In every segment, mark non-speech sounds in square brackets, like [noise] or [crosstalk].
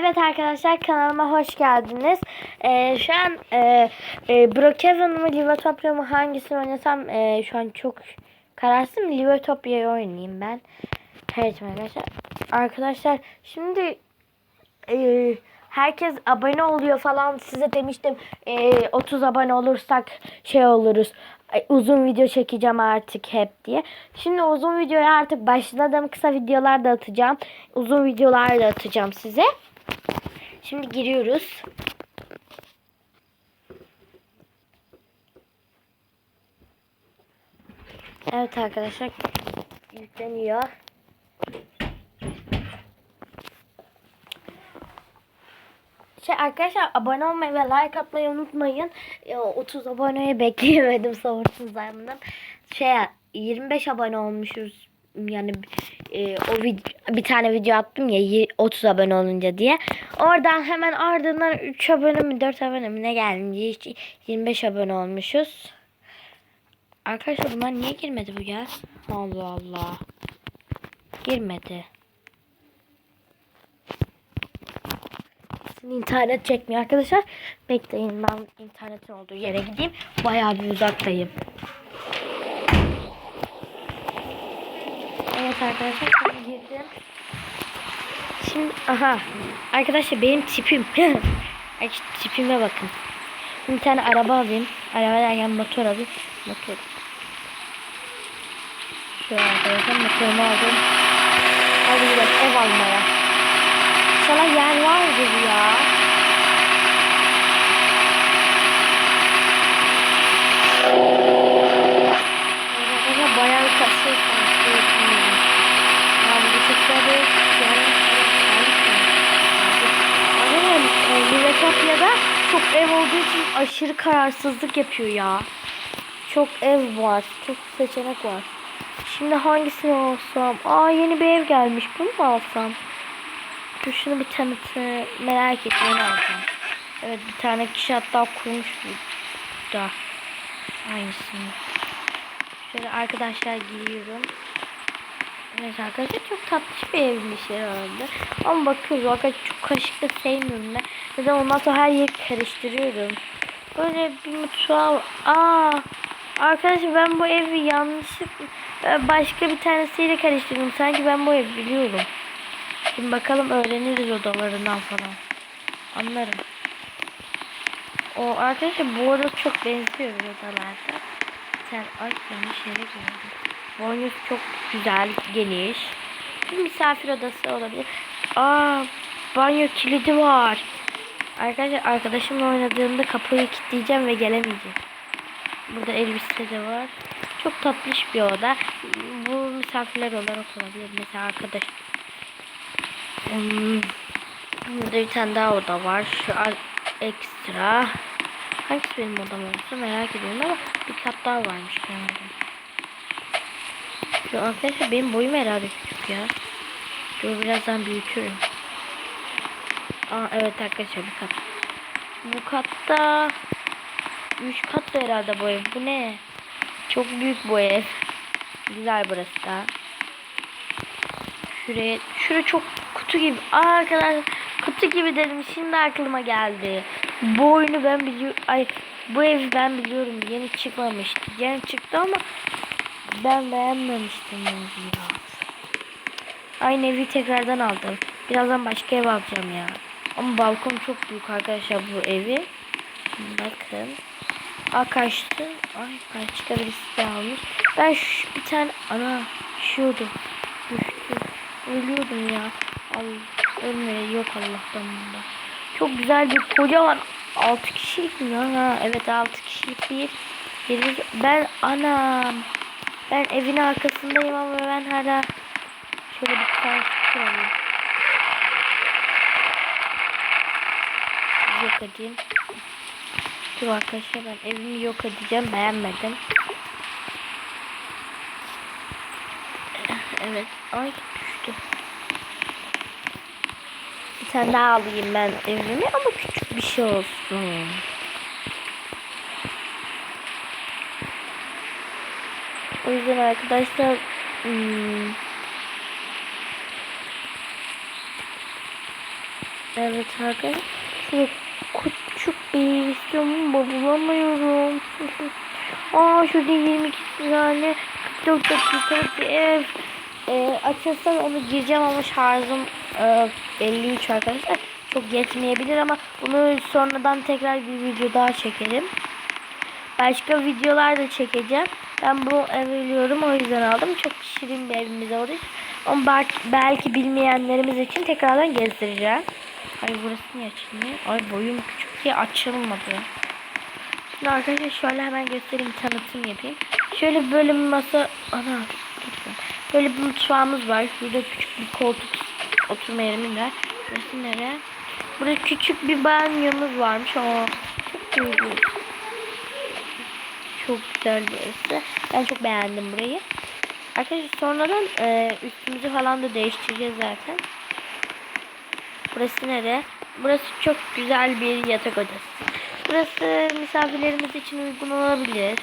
Evet arkadaşlar kanalıma hoş geldiniz. Ee, şu an e, e, Brookhaven mı Livertopia mı hangisini oynasam e, şu an çok kararsızım. Livertopia'yı oynayayım ben. Evet arkadaşlar. Arkadaşlar şimdi e, herkes abone oluyor falan size demiştim e, 30 abone olursak şey oluruz Ay, uzun video çekeceğim artık hep diye. Şimdi uzun videoya artık başladım. Kısa videolar da atacağım. Uzun videolar da atacağım size. Şimdi giriyoruz. Evet arkadaşlar yükleniyor. Şey arkadaşlar abone olmayı ve like atmayı unutmayın. Ya, 30 aboneye bekleyemedim sabırsız zamandan. Şey 25 abone olmuşuz. Yani e, o vid- bir tane video attım ya y- 30 abone olunca diye. Oradan hemen ardından 3 abone mi 4 abone mi ne gelmiş 25 abone olmuşuz. Arkadaşlar bunlar niye girmedi bu ya? Allah Allah. Girmedi. Kesin internet çekmiyor arkadaşlar. Bekleyin ben internetin olduğu yere gideyim. Bayağı bir uzaktayım. Evet arkadaşlar ben girdim. Şimdi aha arkadaşlar benim tipim. [laughs] Tipime bakın. Şimdi bir tane araba alayım. Araba derken motor alayım. Motor. Şöyle arkadaşlar motorumu aldım. Hadi gidelim ev almaya. İnşallah yer vardır ya. Arkadaşlar bayağı bir kasıyor sanki. Abi bu çocukları yani Arkadaşlar Livetopya'da çok ev olduğu için aşırı kararsızlık yapıyor ya. Çok ev var. Çok seçenek var. Şimdi hangisini alsam? Aa yeni bir ev gelmiş. Bunu mu alsam? Dur şunu bir tanıtı merak etmeyin alacağım. Evet bir tane kişi hatta kurmuş burada. Aynısını. Şöyle arkadaşlar giriyorum. Evet arkadaşlar çok tatlış bir evmiş herhalde. Ama bakıyoruz arkadaşlar çok karışık da sevmiyorum ben. Neden ondan sonra her yeri karıştırıyorum. Böyle bir mutfağı Aa Arkadaşlar ben bu evi yanlışlıkla e, başka bir tanesiyle karıştırdım. Sanki ben bu evi biliyorum. Şimdi bakalım öğreniriz odalarından falan. Anlarım. O arkadaşlar bu arada çok benziyor odalarda. Sen ay yanlış yere gördüm. Banyosu çok güzel, geniş. Bir misafir odası olabilir. Aa, banyo kilidi var. Arkadaşlar arkadaşımla oynadığımda kapıyı kilitleyeceğim ve gelemeyecek. Burada elbise de var. Çok tatlış bir oda. Bu misafirler olarak olabilir. Mesela arkadaş Hmm, Burada bir tane daha oda var. Şu ekstra. Hangisi benim odam olsa merak ediyorum ama bir kat daha varmış galiba. Arkadaşlar benim boyum herhalde küçük ya. Dur birazdan büyütürüm. Aa evet arkadaşlar bir kat. Bu katta 3 kat da herhalde bu ev. Bu ne? Çok büyük bu ev. Güzel burası da. Şuraya, şuraya çok kutu gibi. Aa arkadaşlar kutu gibi dedim. Şimdi aklıma geldi. Bu oyunu ben biliyorum. Ay bu evi ben biliyorum. Yeni çıkmamıştı. Yeni çıktı ama ben beğenmemiştim ya. Aynı evi tekrardan aldım. Birazdan başka ev alacağım ya. Ama balkon çok büyük arkadaşlar bu evi. Bakın. Aa kaçtı. Ay başka birisi de almış. Ben şu, bir tane ana düşüyordu. Düştü. Ölüyordum ya. Al ölmeye yok Allah'tan bunda. Çok güzel bir kocaman 6 kişilik mi ya? Ha, evet 6 kişilik bir bir ben anam ben evin arkasındayım ama ben hala şöyle bir tane alayım. Yok edeyim. Dur arkadaşlar ben evimi yok edeceğim. Beğenmedim. Evet. Ay düştü. Bir tane daha alayım ben evimi ama küçük bir şey olsun. O yüzden arkadaşlar hmm, Evet arkadaşlar. Küçük bir istiyorum bulamıyorum. Aa şurada 22 tane 44 dakikalık bir ev. Ee, açılsam onu gireceğim ama şarjım e, 53 arkadaşlar. Çok yetmeyebilir ama bunu sonradan tekrar bir video daha çekerim. Başka videolar da çekeceğim. Ben bu evi biliyorum o yüzden aldım. Çok şirin bir evimiz oldu. Ama belki bilmeyenlerimiz için tekrardan gezdireceğim. Ay burası niye açılmıyor? Ay boyum küçük diye açılmadı. Şimdi arkadaşlar şöyle hemen göstereyim tanıtım yapayım. Şöyle böyle bir masa ana böyle bir mutfağımız var. Şurada küçük bir koltuk oturma yerimiz var. Burası nere? Burada küçük bir banyomuz varmış. O çok uygun. Çok güzel burası. Ben çok beğendim burayı. Arkadaşlar sonradan e, üstümüzü falan da değiştireceğiz zaten. Burası nere? Burası çok güzel bir yatak odası. Burası misafirlerimiz için uygun olabilir.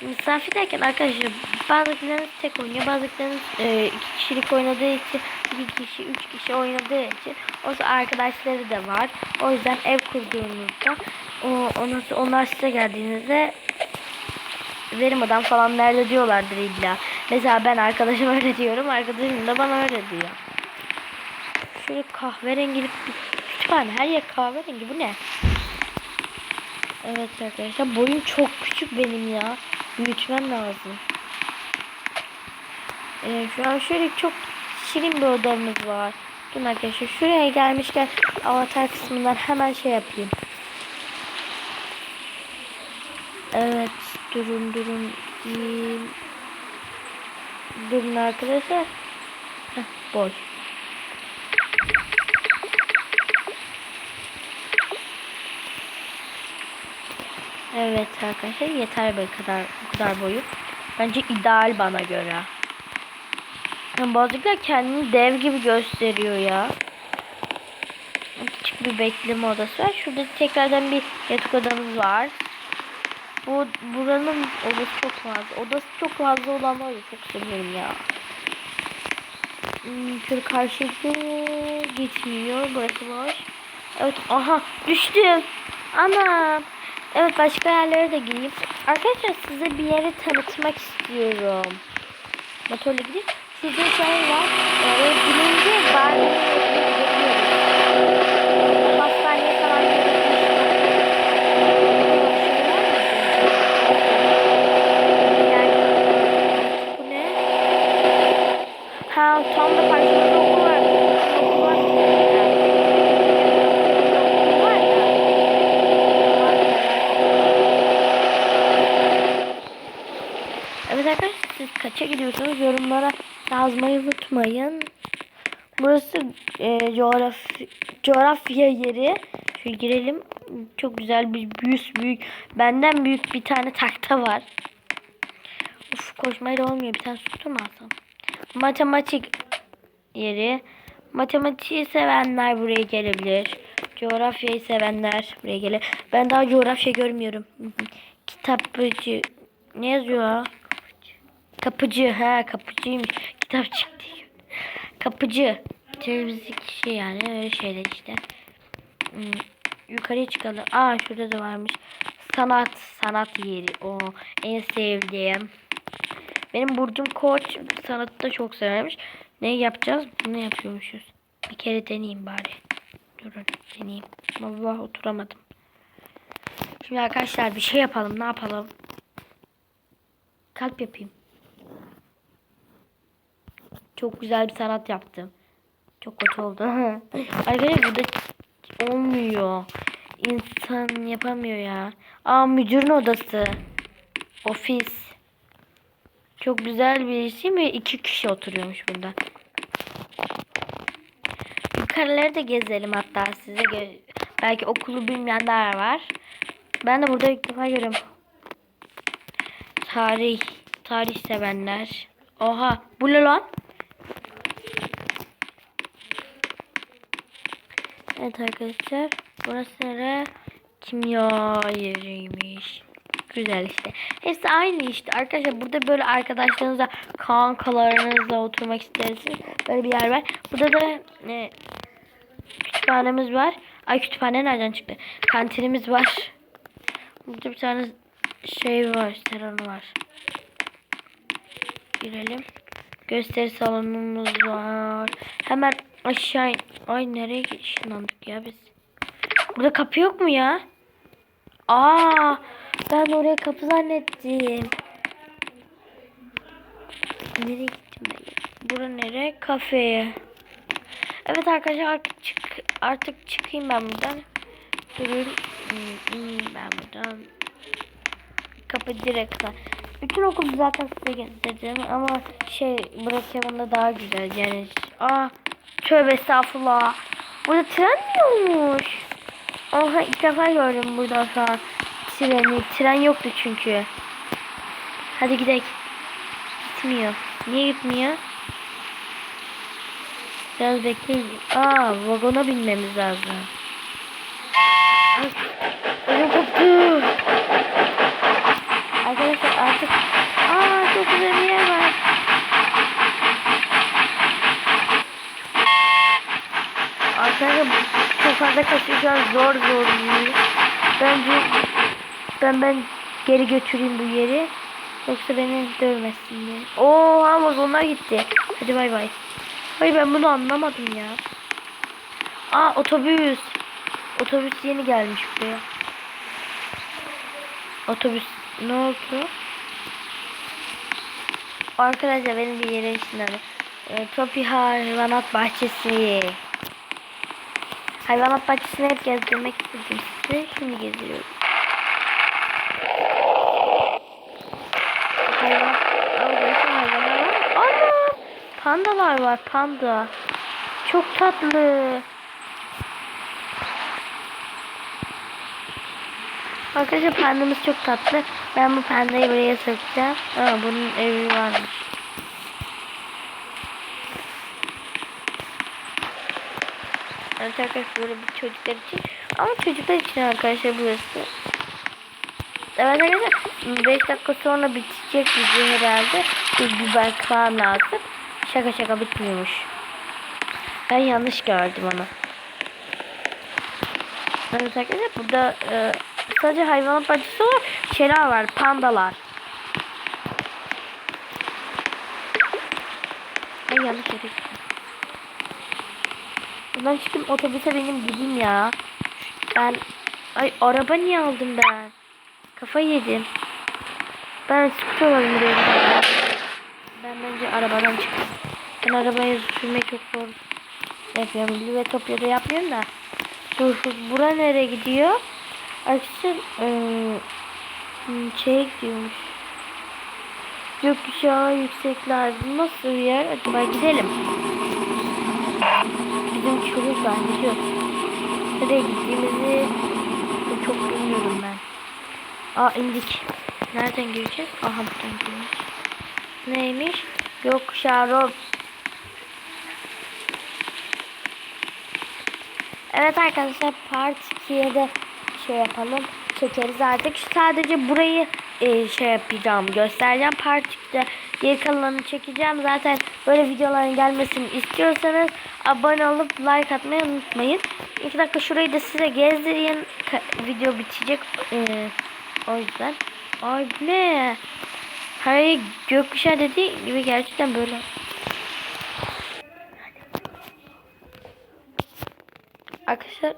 Misafir derken arkadaşlar bazılarınız tek oynuyor, bazılarınız e, iki kişilik oynadığı için, iki kişi, üç kişi oynadığı için o arkadaşları da var. O yüzden ev kurduğunuzda o, onlar, size geldiğinizde verim adam falan nerede diyorlardır illa. Mesela ben arkadaşıma [laughs] öyle diyorum, arkadaşım da bana öyle diyor. Şöyle kahverengi kütüphane. Her yer kahverengi. Bu ne? Evet arkadaşlar. Boyum çok küçük benim ya. Büyütmem lazım. Ee, şu an şöyle çok şirin bir odamız var. Dur arkadaşlar. Şuraya gelmişken avatar kısmından hemen şey yapayım. Evet. Durun. Durun, durun arkadaşlar. Heh, boy. Evet arkadaşlar yeter bu kadar bu kadar boyu. Bence ideal bana göre. Yani bazıları kendini dev gibi gösteriyor ya. Küçük bir bekleme odası var. Şurada tekrardan bir yatak odamız var. Bu buranın odası çok fazla. Odası çok fazla olan var ya çok seviyorum ya. Hmm, şöyle karşıya gitmiyor. Burası boş. Evet aha düştüm. Anam. Evet başka yerlere de gireyim. Arkadaşlar size bir yeri tanıtmak istiyorum. Motorla gideyim. Sizde şey var. Ee, birinci barbeyi Hastaneye falan Yani, bu ne? Ha tam da karşımızda okul var. Okul var. Okul var Evet arkadaşlar siz kaça gidiyorsunuz yorumlara yazmayı unutmayın. Burası e, coğrafya, coğrafya yeri. Şöyle girelim. Çok güzel bir büyük büyük. Benden büyük bir tane takta var. Uf koşmayla olmuyor. Bir tane mu alsam? Matematik yeri. Matematiği sevenler buraya gelebilir. Coğrafyayı sevenler buraya gelir. Ben daha coğrafya görmüyorum. Kitapçı. Ne yazıyor? Kapıcı. Ha kapıcıymış. Kitap çıktı. Kapıcı. Temizlik şey yani öyle şeyler işte. Hmm, Yukarıya çıkalım. Aa şurada da varmış. Sanat. Sanat yeri. O en sevdiğim. Benim burcum koç. Sanatı da çok severmiş. Ne yapacağız? Bunu yapıyormuşuz. Bir kere deneyeyim bari. Durun deneyeyim. Allah oturamadım. Şimdi arkadaşlar bir şey yapalım. Ne yapalım? Kalp yapayım. Çok güzel bir sanat yaptım. Çok kötü oldu. [laughs] Arkadaşlar burada olmuyor. İnsan yapamıyor ya. Aa müdürün odası. Ofis. Çok güzel bir isim ve iki kişi oturuyormuş burada. Yukarıları da gezelim hatta size. gö- Belki okulu bilmeyenler var. Ben de burada ilk defa görüyorum. Tarih. Tarih sevenler. Oha. Bu ne lan? Evet arkadaşlar. Burası nere? Kimya yeriymiş. Güzel işte. Hepsi aynı işte. Arkadaşlar burada böyle arkadaşlarınızla kankalarınızla oturmak isterseniz böyle bir yer var. Burada da kütüphane kütüphanemiz var. Ay kütüphane nereden çıktı? Kantinimiz var. Burada bir tane şey var. Serhan var. Girelim. Gösteri salonumuz var. Hemen aşağı. Ay nereye ışınlandık ya biz? Burada kapı yok mu ya? Aa, ben oraya kapı zannettim. Nereye gittim ben? Bura nere? Kafeye. Evet arkadaşlar artık çık artık çıkayım ben buradan. Durun. Hmm, hmm, Ben buradan. Kapı direkt. Bütün okulu zaten size gezdirdim ama şey Brookhaven'da daha güzel yani. Aa tövbe estağfurullah. Burada tren mi olmuş? Oha ilk defa gördüm burada şu an treni. Tren yoktu çünkü. Hadi gidelim. Gitmiyor. Niye gitmiyor? Biraz bekleyin. Aa vagona binmemiz lazım. Ay, koptu. Arkadaşlar artık aa çok güzel bir yer var. Arkadaşlar fazla kaçıracağız zor zor yürüyor. Bence ben ben geri götüreyim bu yeri. Yoksa beni dövmesin diye. Oo ama onlar gitti. Hadi bay bay. Hayır ben bunu anlamadım ya. Aa otobüs. Otobüs yeni gelmiş buraya. Otobüs ne oldu? Arkadaşlar benim bir yere ışınladı. E, Topi Hayvanat Bahçesi. Hayvanat Bahçesi'ni hep gezdirmek istedim size. Şimdi geziyorum. Hayvan. Hayvanlar! Pandalar var panda. Çok tatlı. Arkadaşlar pandamız çok tatlı. Ben bu pandayı buraya sokacağım. Aa, bunun evi varmış. Evet arkadaşlar böyle bir çocuklar için. Ama çocuklar için arkadaşlar burası. Evet arkadaşlar 5 dakika sonra bitecek video herhalde. Bir, bir bakmam lazım. Şaka şaka bitmiyormuş. Ben yanlış gördüm onu. Evet arkadaşlar burada e, sadece hayvanat bahçesi var. Şeyler var pandalar. Ben yanlış yere gittim. Ben çıktım otobüse benim gideyim ya. Ben ay araba niye aldım ben? Kafayı yedim. Ben scooter alayım diyorum. Ben bence arabadan çıkayım. Ben arabayı sürmeyi çok zor yapıyorum. Ve Topya'da yapmıyorum da. Dur, bura nereye gidiyor? Arkadaşlar ıı, şeye gidiyormuş. Gökkuşağı yüksekler. Nasıl bir yer? Acaba gidelim. Bizim çocuk zannediyor. Nereye gittiğimizi çok bilmiyorum ben. Aa indik. Nereden gireceğiz? Aha buradan gireceğiz. Neymiş? Gökkuşağı rob. Evet arkadaşlar part 2'ye de şey yapalım. Çekeriz artık. Sadece burayı e, şey yapacağım. Göstereceğim. Part 2'de geri kalanını çekeceğim. Zaten böyle videoların gelmesini istiyorsanız abone olup like atmayı unutmayın. 2 dakika şurayı da size gezdireyim. Video bitecek. E, o yüzden. Ay ne? Hayır gökkuşağı dediği gibi gerçekten böyle. Arkadaşlar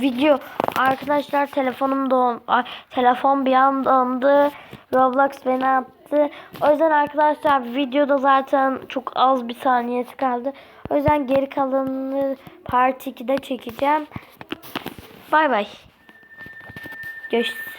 video. Arkadaşlar telefonum don telefon bir an dondu. Roblox beni attı. O yüzden arkadaşlar videoda zaten çok az bir saniyesi kaldı. O yüzden geri kalanını part 2'de çekeceğim. Bay bay. Görüşürüz